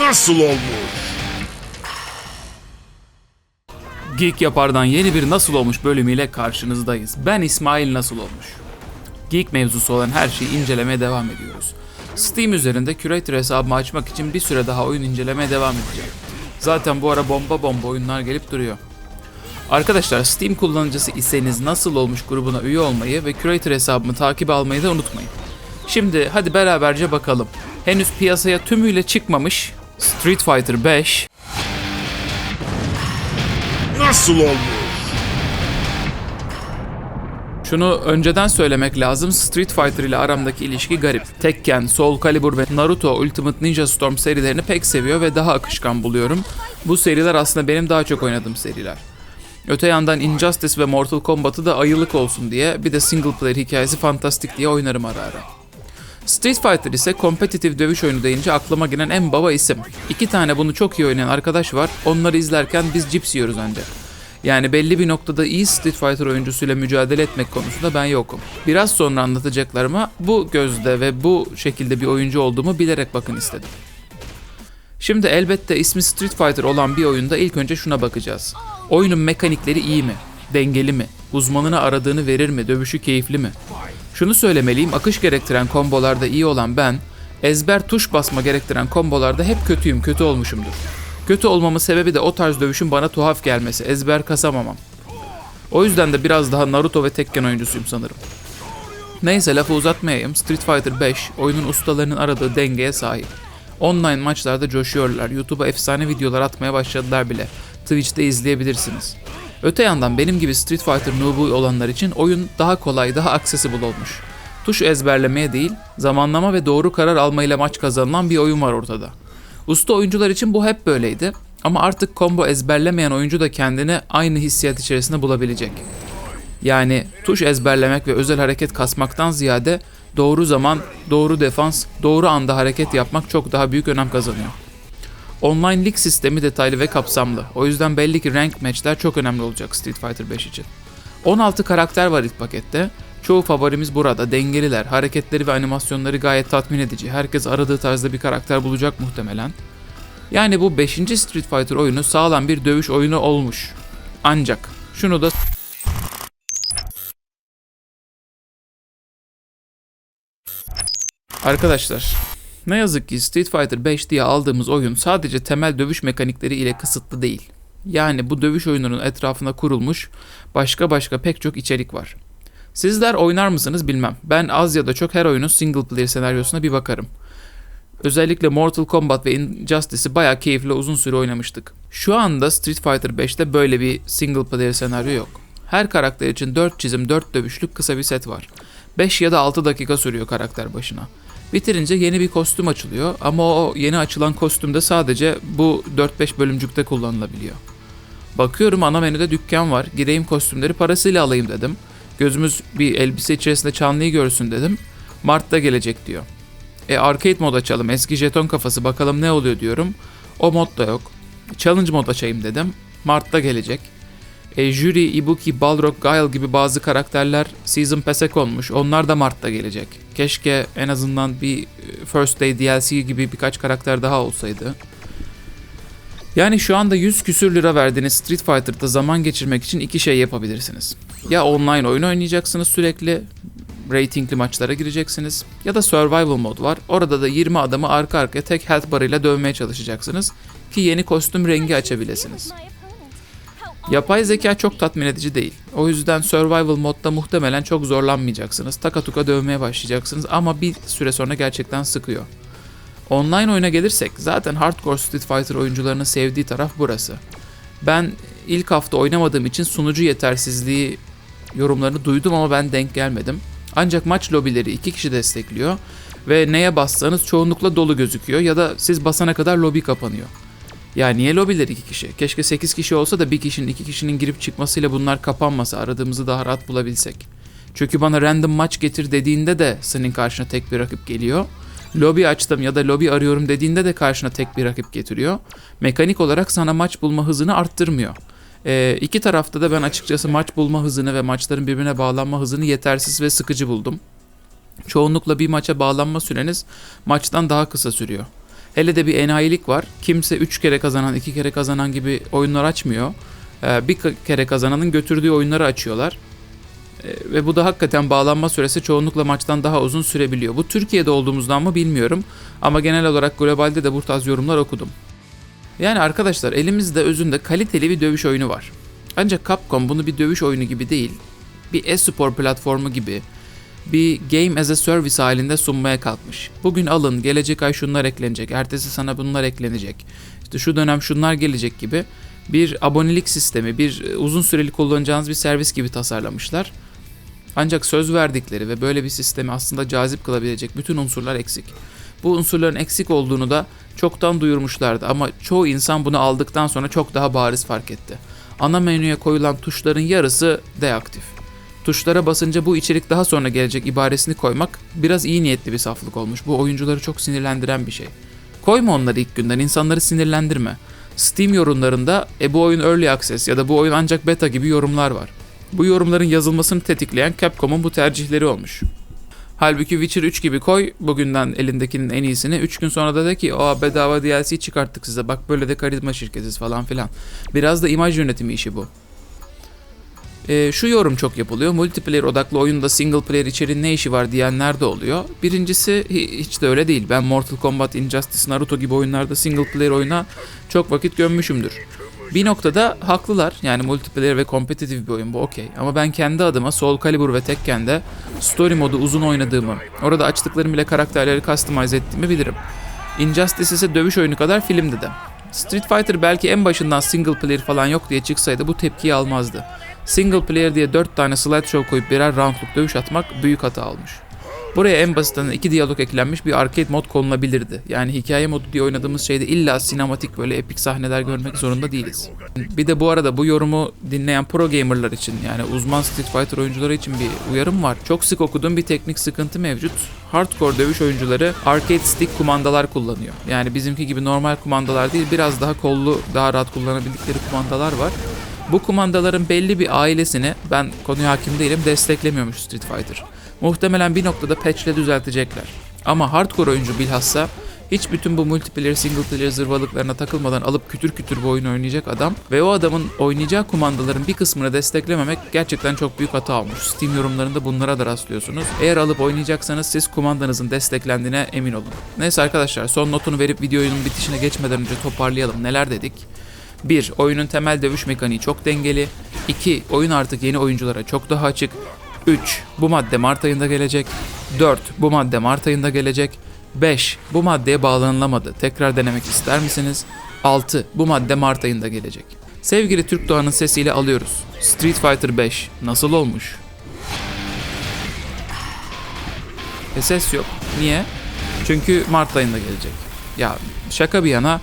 Nasıl olmuş? Geek Yapar'dan yeni bir Nasıl Olmuş bölümüyle karşınızdayız. Ben İsmail Nasıl Olmuş. Geek mevzusu olan her şeyi incelemeye devam ediyoruz. Steam üzerinde Curator hesabımı açmak için bir süre daha oyun incelemeye devam edeceğim. Zaten bu ara bomba bomba oyunlar gelip duruyor. Arkadaşlar Steam kullanıcısı iseniz Nasıl Olmuş grubuna üye olmayı ve Curator hesabımı takip almayı da unutmayın. Şimdi hadi beraberce bakalım. Henüz piyasaya tümüyle çıkmamış Street Fighter 5 Nasıl olmuş? Şunu önceden söylemek lazım. Street Fighter ile aramdaki ilişki garip. Tekken, Soul Calibur ve Naruto Ultimate Ninja Storm serilerini pek seviyor ve daha akışkan buluyorum. Bu seriler aslında benim daha çok oynadığım seriler. Öte yandan Injustice ve Mortal Kombat'ı da ayılık olsun diye bir de single player hikayesi fantastik diye oynarım ara ara. Street Fighter ise kompetitif dövüş oyunu deyince aklıma gelen en baba isim. İki tane bunu çok iyi oynayan arkadaş var. Onları izlerken biz cips yiyoruz ancak. Yani belli bir noktada iyi Street Fighter oyuncusuyla mücadele etmek konusunda ben yokum. Biraz sonra anlatacaklarıma bu gözde ve bu şekilde bir oyuncu olduğumu bilerek bakın istedim. Şimdi elbette ismi Street Fighter olan bir oyunda ilk önce şuna bakacağız. Oyunun mekanikleri iyi mi? Dengeli mi? Uzmanına aradığını verir mi? Dövüşü keyifli mi? Şunu söylemeliyim, akış gerektiren kombolarda iyi olan ben, ezber tuş basma gerektiren kombolarda hep kötüyüm, kötü olmuşumdur. Kötü olmamın sebebi de o tarz dövüşün bana tuhaf gelmesi, ezber kasamamam. O yüzden de biraz daha Naruto ve Tekken oyuncusuyum sanırım. Neyse lafı uzatmayayım. Street Fighter 5 oyunun ustalarının aradığı dengeye sahip. Online maçlarda coşuyorlar. YouTube'a efsane videolar atmaya başladılar bile. Twitch'te izleyebilirsiniz. Öte yandan benim gibi Street Fighter noob'u olanlar için oyun daha kolay, daha accessible olmuş. Tuş ezberlemeye değil, zamanlama ve doğru karar almayla maç kazanılan bir oyun var ortada. Usta oyuncular için bu hep böyleydi ama artık combo ezberlemeyen oyuncu da kendini aynı hissiyat içerisinde bulabilecek. Yani tuş ezberlemek ve özel hareket kasmaktan ziyade doğru zaman, doğru defans, doğru anda hareket yapmak çok daha büyük önem kazanıyor. Online lig sistemi detaylı ve kapsamlı. O yüzden belli ki rank matchler çok önemli olacak Street Fighter 5 için. 16 karakter var ilk pakette. Çoğu favorimiz burada. Dengeliler, hareketleri ve animasyonları gayet tatmin edici. Herkes aradığı tarzda bir karakter bulacak muhtemelen. Yani bu 5. Street Fighter oyunu sağlam bir dövüş oyunu olmuş. Ancak şunu da Arkadaşlar, ne yazık ki Street Fighter 5 diye aldığımız oyun sadece temel dövüş mekanikleri ile kısıtlı değil. Yani bu dövüş oyununun etrafına kurulmuş başka başka pek çok içerik var. Sizler oynar mısınız bilmem. Ben az ya da çok her oyunun single player senaryosuna bir bakarım. Özellikle Mortal Kombat ve Injustice'i bayağı keyifli uzun süre oynamıştık. Şu anda Street Fighter 5'te böyle bir single player senaryo yok. Her karakter için 4 çizim 4 dövüşlük kısa bir set var. 5 ya da 6 dakika sürüyor karakter başına. Bitirince yeni bir kostüm açılıyor ama o yeni açılan kostüm de sadece bu 4-5 bölümcükte kullanılabiliyor. Bakıyorum ana menüde dükkan var. Gideyim kostümleri parasıyla alayım dedim. Gözümüz bir elbise içerisinde Çanlı'yı görsün dedim. Mart'ta gelecek diyor. E arcade mod açalım. Eski jeton kafası bakalım ne oluyor diyorum. O mod da yok. Challenge mod açayım dedim. Mart'ta gelecek. E, Jüri, Ibuki, Balrog, Guile gibi bazı karakterler Season Pass'e konmuş. Onlar da Mart'ta gelecek. Keşke en azından bir e, First Day DLC gibi birkaç karakter daha olsaydı. Yani şu anda 100 küsür lira verdiğiniz Street Fighter'da zaman geçirmek için iki şey yapabilirsiniz. Ya online oyun oynayacaksınız sürekli, ratingli maçlara gireceksiniz ya da survival mod var. Orada da 20 adamı arka arkaya tek health barıyla dövmeye çalışacaksınız ki yeni kostüm rengi açabilirsiniz. Yapay zeka çok tatmin edici değil. O yüzden survival modda muhtemelen çok zorlanmayacaksınız. Takatuka dövmeye başlayacaksınız ama bir süre sonra gerçekten sıkıyor. Online oyuna gelirsek zaten hardcore Street Fighter oyuncularının sevdiği taraf burası. Ben ilk hafta oynamadığım için sunucu yetersizliği yorumlarını duydum ama ben denk gelmedim. Ancak maç lobileri iki kişi destekliyor ve neye bassanız çoğunlukla dolu gözüküyor ya da siz basana kadar lobi kapanıyor. Ya niye lobiler iki kişi? Keşke 8 kişi olsa da bir kişinin iki kişinin girip çıkmasıyla bunlar kapanmasa aradığımızı daha rahat bulabilsek. Çünkü bana random maç getir dediğinde de senin karşına tek bir rakip geliyor. Lobi açtım ya da lobi arıyorum dediğinde de karşına tek bir rakip getiriyor. Mekanik olarak sana maç bulma hızını arttırmıyor. Ee, iki tarafta da ben açıkçası maç bulma hızını ve maçların birbirine bağlanma hızını yetersiz ve sıkıcı buldum. Çoğunlukla bir maça bağlanma süreniz maçtan daha kısa sürüyor. Hele de bir enayilik var. Kimse 3 kere kazanan, 2 kere kazanan gibi oyunlar açmıyor. Ee, bir kere kazananın götürdüğü oyunları açıyorlar. Ee, ve bu da hakikaten bağlanma süresi çoğunlukla maçtan daha uzun sürebiliyor. Bu Türkiye'de olduğumuzdan mı bilmiyorum. Ama genel olarak globalde de bu tarz yorumlar okudum. Yani arkadaşlar elimizde özünde kaliteli bir dövüş oyunu var. Ancak Capcom bunu bir dövüş oyunu gibi değil, bir e-spor platformu gibi, bir game as a service halinde sunmaya kalkmış. Bugün alın, gelecek ay şunlar eklenecek, ertesi sana bunlar eklenecek, işte şu dönem şunlar gelecek gibi bir abonelik sistemi, bir e, uzun süreli kullanacağınız bir servis gibi tasarlamışlar. Ancak söz verdikleri ve böyle bir sistemi aslında cazip kılabilecek bütün unsurlar eksik. Bu unsurların eksik olduğunu da çoktan duyurmuşlardı ama çoğu insan bunu aldıktan sonra çok daha bariz fark etti. Ana menüye koyulan tuşların yarısı deaktif. Tuşlara basınca bu içerik daha sonra gelecek ibaresini koymak biraz iyi niyetli bir saflık olmuş. Bu oyuncuları çok sinirlendiren bir şey. Koyma onları ilk günden, insanları sinirlendirme. Steam yorumlarında e bu oyun early access ya da bu oyun ancak beta gibi yorumlar var. Bu yorumların yazılmasını tetikleyen Capcom'un bu tercihleri olmuş. Halbuki Witcher 3 gibi koy bugünden elindekinin en iyisini 3 gün sonra da de ki o bedava DLC çıkarttık size bak böyle de karizma şirketiz falan filan. Biraz da imaj yönetimi işi bu. Ee, şu yorum çok yapılıyor. Multiplayer odaklı oyunda single player içeriğin ne işi var diyenler de oluyor. Birincisi hi- hiç de öyle değil. Ben Mortal Kombat, Injustice, Naruto gibi oyunlarda single player oyuna çok vakit gömmüşümdür. Bir noktada haklılar. Yani multiplayer ve kompetitif bir oyun bu okey. Ama ben kendi adıma Soul Calibur ve Tekken'de story modu uzun oynadığımı, orada açtıklarım ile karakterleri customize ettiğimi bilirim. Injustice ise dövüş oyunu kadar filmdi de. Street Fighter belki en başından single player falan yok diye çıksaydı bu tepkiyi almazdı. Single player diye 4 tane slideshow koyup birer roundluk dövüş atmak büyük hata olmuş. Buraya en basitinden iki diyalog eklenmiş bir arcade mod konulabilirdi. Yani hikaye modu diye oynadığımız şeyde illa sinematik böyle epik sahneler görmek zorunda değiliz. Bir de bu arada bu yorumu dinleyen pro gamerlar için yani uzman Street Fighter oyuncuları için bir uyarım var. Çok sık okuduğum bir teknik sıkıntı mevcut. Hardcore dövüş oyuncuları arcade stick kumandalar kullanıyor. Yani bizimki gibi normal kumandalar değil biraz daha kollu, daha rahat kullanabildikleri kumandalar var. Bu kumandaların belli bir ailesini ben konuya hakim değilim desteklemiyormuş Street Fighter. Muhtemelen bir noktada patchle düzeltecekler. Ama hardcore oyuncu bilhassa hiç bütün bu multiplayer single player zırvalıklarına takılmadan alıp kütür kütür bu oyunu oynayacak adam ve o adamın oynayacağı kumandaların bir kısmını desteklememek gerçekten çok büyük hata olmuş. Steam yorumlarında bunlara da rastlıyorsunuz. Eğer alıp oynayacaksanız siz kumandanızın desteklendiğine emin olun. Neyse arkadaşlar son notunu verip videonun bitişine geçmeden önce toparlayalım. Neler dedik? 1. Oyunun temel dövüş mekaniği çok dengeli. 2. Oyun artık yeni oyunculara çok daha açık. 3. Bu madde Mart ayında gelecek. 4. Bu madde Mart ayında gelecek. 5. Bu maddeye bağlanılamadı. Tekrar denemek ister misiniz? 6. Bu madde Mart ayında gelecek. Sevgili Türk Doğan'ın sesiyle alıyoruz. Street Fighter 5 nasıl olmuş? E ses yok. Niye? Çünkü Mart ayında gelecek. Ya şaka bir yana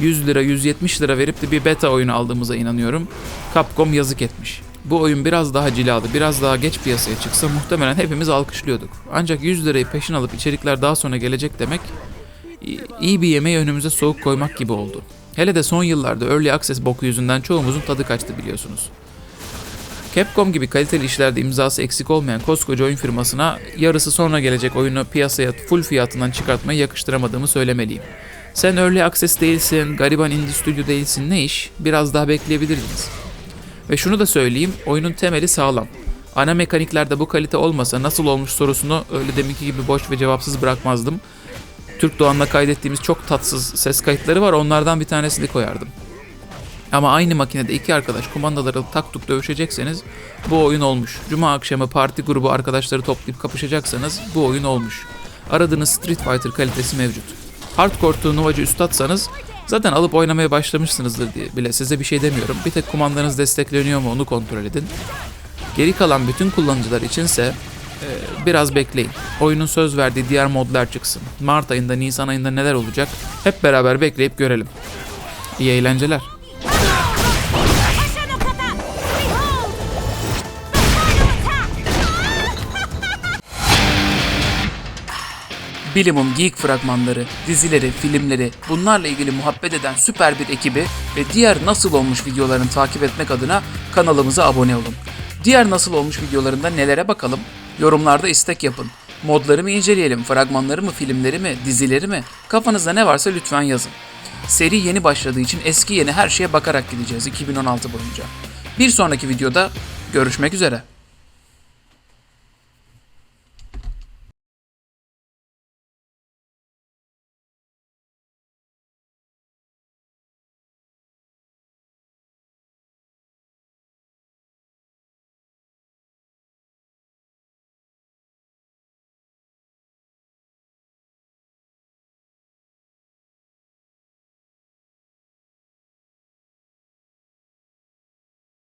100 lira 170 lira verip de bir beta oyunu aldığımıza inanıyorum. Capcom yazık etmiş. Bu oyun biraz daha cilalı, biraz daha geç piyasaya çıksa muhtemelen hepimiz alkışlıyorduk. Ancak 100 lirayı peşin alıp içerikler daha sonra gelecek demek iyi bir yemeği önümüze soğuk koymak gibi oldu. Hele de son yıllarda Early Access boku yüzünden çoğumuzun tadı kaçtı biliyorsunuz. Capcom gibi kaliteli işlerde imzası eksik olmayan koskoca oyun firmasına yarısı sonra gelecek oyunu piyasaya full fiyatından çıkartmayı yakıştıramadığımı söylemeliyim. Sen Early Access değilsin, gariban indie stüdyo değilsin ne iş? Biraz daha bekleyebilirdiniz. Ve şunu da söyleyeyim, oyunun temeli sağlam. Ana mekaniklerde bu kalite olmasa nasıl olmuş sorusunu öyle deminki gibi boş ve cevapsız bırakmazdım. Türk Doğan'la kaydettiğimiz çok tatsız ses kayıtları var onlardan bir tanesini koyardım. Ama aynı makinede iki arkadaş kumandaları tak tuk dövüşecekseniz bu oyun olmuş. Cuma akşamı parti grubu arkadaşları toplayıp kapışacaksanız bu oyun olmuş. Aradığınız Street Fighter kalitesi mevcut. Hardcore turnuvacı üstatsanız zaten alıp oynamaya başlamışsınızdır diye bile size bir şey demiyorum. Bir tek kumandanız destekleniyor mu onu kontrol edin. Geri kalan bütün kullanıcılar içinse e, biraz bekleyin. Oyunun söz verdiği diğer modlar çıksın. Mart ayında, Nisan ayında neler olacak hep beraber bekleyip görelim. İyi eğlenceler. Bilimum Geek fragmanları, dizileri, filmleri, bunlarla ilgili muhabbet eden süper bir ekibi ve diğer nasıl olmuş videolarını takip etmek adına kanalımıza abone olun. Diğer nasıl olmuş videolarında nelere bakalım? Yorumlarda istek yapın. Modları mı inceleyelim, fragmanları mı, filmleri mi, dizileri mi? Kafanızda ne varsa lütfen yazın. Seri yeni başladığı için eski yeni her şeye bakarak gideceğiz 2016 boyunca. Bir sonraki videoda görüşmek üzere.